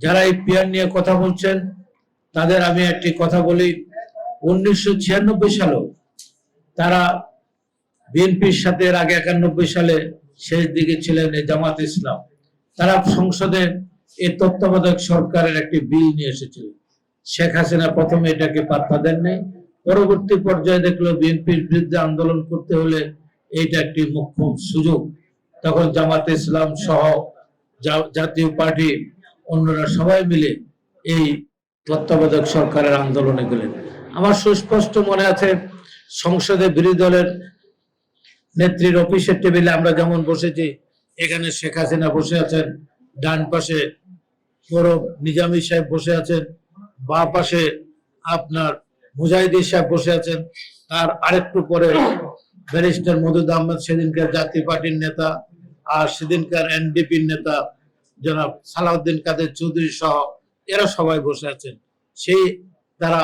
যারা এই পিয়ার নিয়ে কথা বলছেন, তাদের আমি একটি কথা বলি। উনিশশো ছিয়ানব্বই তারা বিএনপির সাথে আগে একানব্বই সালে শেষ দিকে ছিলেন জামাত ইসলাম। তারা সংসদে এই তত্ত্বাবধায়ক সরকারের একটি বিল নিয়ে এসেছিল। শেখ হাসিনা প্রথমে এটাকে পাত্তা দেননি। পরবর্তী পর্যায়ে দেখল বিএনপির বিরুদ্ধে আন্দোলন করতে হলে এইটা একটি মুখ্য সুযোগ। তখন জামাত ইসলাম সহ জাতীয় পার্টি অন্যরা সবাই মিলে এই তত্ত্বাবধায়ক সরকারের আন্দোলনে গেলেন। আমার সুস্পষ্ট মনে আছে, সংসদে বিরোধী দলের নেত্রীর অফিসের টেবিলে আমরা যেমন বসেছি, এখানে শেখ হাসিনা বসে আছেন, ডান পাশে বড় নিজামী সাহেব বসে আছেন, বা পাশে আপনার মুজাহিদি সাহেব বসে আছেন, তার আরেকটু পরে ব্যারিস্টার মধুদ আহমেদ, সেদিনকার জাতীয় পার্টির নেতা, আর সেদিনকার এনডিপির নেতা জনাব সালাউদ্দিন কাদের চৌধুরী সহ এরা সবাই বসে আছেন। সেই তারা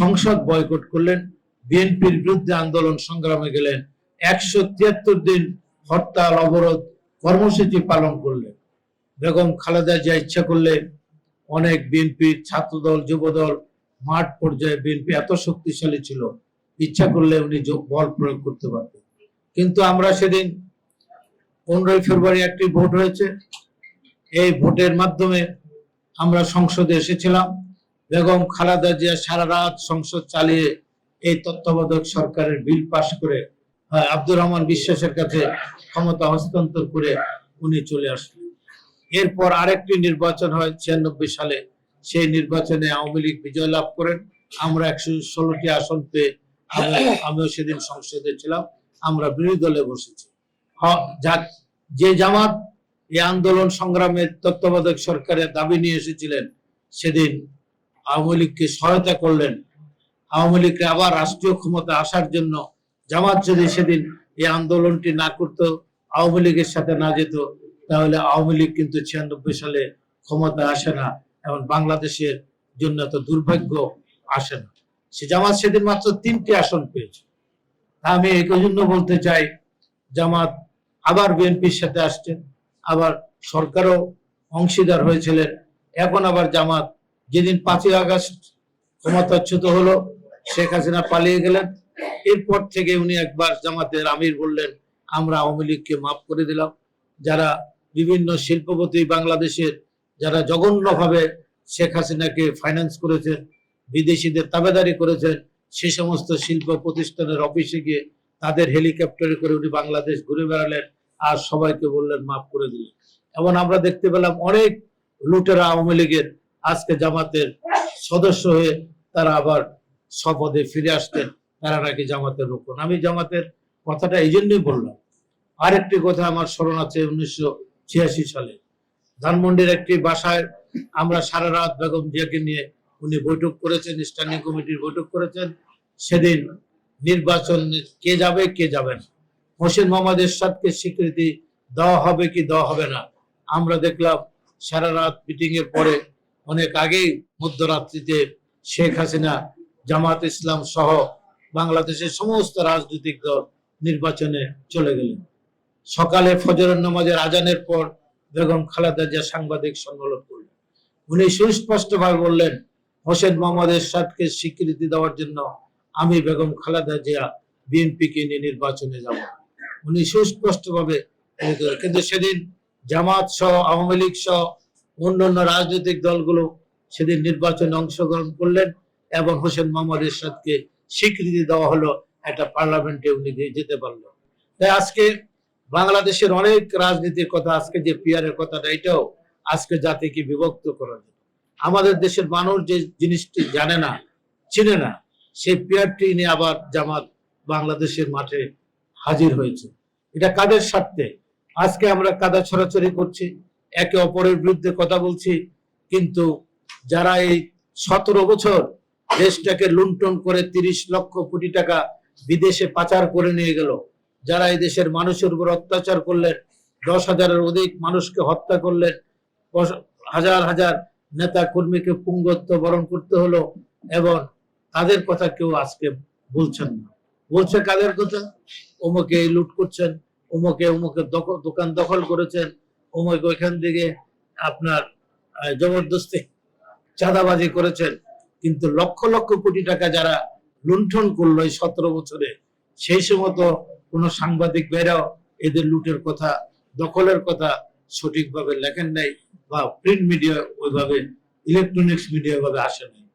সংসদ বয়কট করলেন, বিএনপির বিরুদ্ধে আন্দোলন সংগ্রামে গেলেন, একশো তিয়াত্তর দিন হরতাল, অবরোধ, কর্মসূচি পালন করলেন। বেগম খালেদা জিয়া ইচ্ছা করলে অনেক বিএনপি ছাত্রদল, যুবদল, মাঠ পর্যায়ে বিএনপি এত শক্তিশালী ছিল, ইচ্ছা করলে উনি বল প্রয়োগ করতে পারতেন। কিন্তু আমরা সেদিন পনেরোই ফেব্রুয়ারি একটি ভোট হয়েছে এই ভোটের মাধ্যমে আমরা সংসদে এসেছিলাম। বেগম খালেদা জিয়া সারা রাত সংসদ চালিয়ে এই তত্ত্বাবধায়ক সরকারের বিল পাশ করে আব্দুর রহমান বিশ্বাসের কাছে ক্ষমতা হস্তান্তর করে উনি চলে আসলেন। এরপর আরেকটি নির্বাচন হয় ছিয়ানব্বই সালে। সেই নির্বাচনে আওয়ামী লীগ বিজয় লাভ করেন। আমরা একশো ষোলোটি আসন পেয়ে আমিও সেদিন সংসদে ছিলাম। আমরা বিরোধী দলে বসেছি। যে জামাত এই আন্দোলন সংগ্রামের তত্ত্বাবধায়ক সরকারের দাবি নিয়ে এসেছিলেন। সেদিন আওয়ামী লীগকে সহায়তা করলেন। আওয়ামী লীগকে আবার রাষ্ট্রীয় ক্ষমতা আসার জন্য জামাত যদি সেদিন এই আন্দোলনটি না করতো, আওয়ামী লীগের সাথে না যেত, তাহলে আওয়ামী লীগ কিন্তু ছিয়ানব্বই সালে ক্ষমতা আসে না এবং বাংলাদেশের জন্য এত দুর্ভাগ্য আসে না। সে জামাত সেদিন মাত্র তিনটি আসন পেয়েছে। আমি এই জন্য বলতে চাই, জামাত আবার বিএনপির সাথে আসছেন আবার সরকারও অংশীদার হয়েছিলেন। এখন আবার জামাত। যেদিন পাঁচই আগস্ট ক্ষমতাচ্যুত হলো, শেখ হাসিনা পালিয়ে গেলেন। এরপর থেকে উনি একবার জামাতের আমির বললেন, আমরা আওয়ামী লীগকে মাফ করে দিলাম। যারা বিভিন্ন শিল্পপতি বাংলাদেশের, যারা জঘন্যভাবে শেখ হাসিনাকে ফাইন্যান্স করেছেন, বিদেশিদের তাবেদারি করেছেন, সে সমস্ত শিল্প প্রতিষ্ঠানের অফিসে গিয়ে তাদের হেলিকপ্টারে করে উনি বাংলাদেশ ঘুরে বেড়ালেন। আর সবাইকে বললেন, মাফ করে দিলেন। এবং আমরা দেখতে পেলাম অনেক লুটেরা আওয়ামী লীগের আজকে জামাতের সদস্য হয়ে তারা আবার শপথে ফিরে আসতেন। তারা নাকি জামাতের রোপণ আমি জামাতের কথাটা এই জন্যই বললাম। আরেকটি কথা আমার স্মরণ আছে উনিশশো ছিয়াশি সালে। ধানমন্ডির একটি বাসায় আমরা সারা রাত বেগম জিয়াকে নিয়ে উনি বৈঠক করেছেন স্ট্যান্ডিং কমিটির বৈঠক করেছেন। সেদিন নির্বাচন কে যাবে কে যাবে না। হোসেন মোহাম্মদ এরশাদকে স্বীকৃতি দেওয়া হবে কি দেওয়া হবে না? আমরা দেখলাম সারা রাত মিটিং এর পরে অনেক আগেই মধ্যরাত্রিতে শেখ হাসিনা, জামাত ইসলাম সহ বাংলাদেশের সমস্ত রাজনৈতিক দল নির্বাচনে চলে গেলেন। সকালে ফজরের নামাজের আজানের পর বেগম খালেদা জিয়া সাংবাদিক সম্মেলন করলেন। উনি সুস্পষ্টভাবে বললেন, হোসেন মোহাম্মদ এরশাদকে স্বীকৃতি দেওয়ার জন্য আমি বেগম খালেদা জিয়া বিএনপিকে নিয়ে নির্বাচনে যাব। উনি সুস্পষ্টভাবে কিন্তু সেদিন জামাত সহ, আওয়ামী লীগ সহ অন্যান্য রাজনৈতিক দলগুলো সেদিন নির্বাচনে অংশগ্রহণ করলেন এবং হোসেন মোহাম্মদ এরশাদকে স্বীকৃতি দেওয়া হলো একটা পার্লামেন্টে উনি যেতে পারল। তাই আজকে বাংলাদেশের অনেক রাজনীতির কথা, আজকে যে পিয়ারের কথাটা, এটাও আজকে জাতিকে বিভক্ত করার জন্য আমাদের দেশের মানুষ যে জিনিসটি জানে না, চিনে না, সেই পিয়ারটি নিয়ে আবার জামাত বাংলাদেশের মাঠে হাজির হয়েছে। এটা কাদের স্বার্থে? আজকে আমরা কাদা ছড়াছড়ি করছি, একে অপরের বিরুদ্ধে কথা বলছি, কিন্তু যারা এই সতেরো বছর দেশটাকে লুণ্ঠন করে তিরিশ লক্ষ কোটি টাকা বিদেশে পাচার করে নিয়ে গেল, যারা এই দেশের মানুষের উপর অত্যাচার করলেন, দশ হাজারের অধিক মানুষকে হত্যা করলেন হাজার হাজার নেতা কর্মীকে পুঙ্গত্ব বরণ করতে হলো এবং তাদের কথা কেউ আজকে বলছেন না। বলছে কাদের কথা? অমুকে লুট করছেন অমুকে অমুকে দোকান দখল করেছেন। অমুক ওইখান থেকে আপনার জবরদস্তি চাঁদাবাজি করেছেন। কিন্তু লক্ষ লক্ষ কোটি টাকা যারা লুণ্ঠন করল এই সতেরো বছরে, সেই সময় তো কোনো সাংবাদিক বেরাও এদের লুটের কথা, দখলের কথা সঠিকভাবে লেখেন নাই বা প্রিন্ট মিডিয়া ওইভাবে ইলেকট্রনিক্স মিডিয়া ভাবে আসে নাই।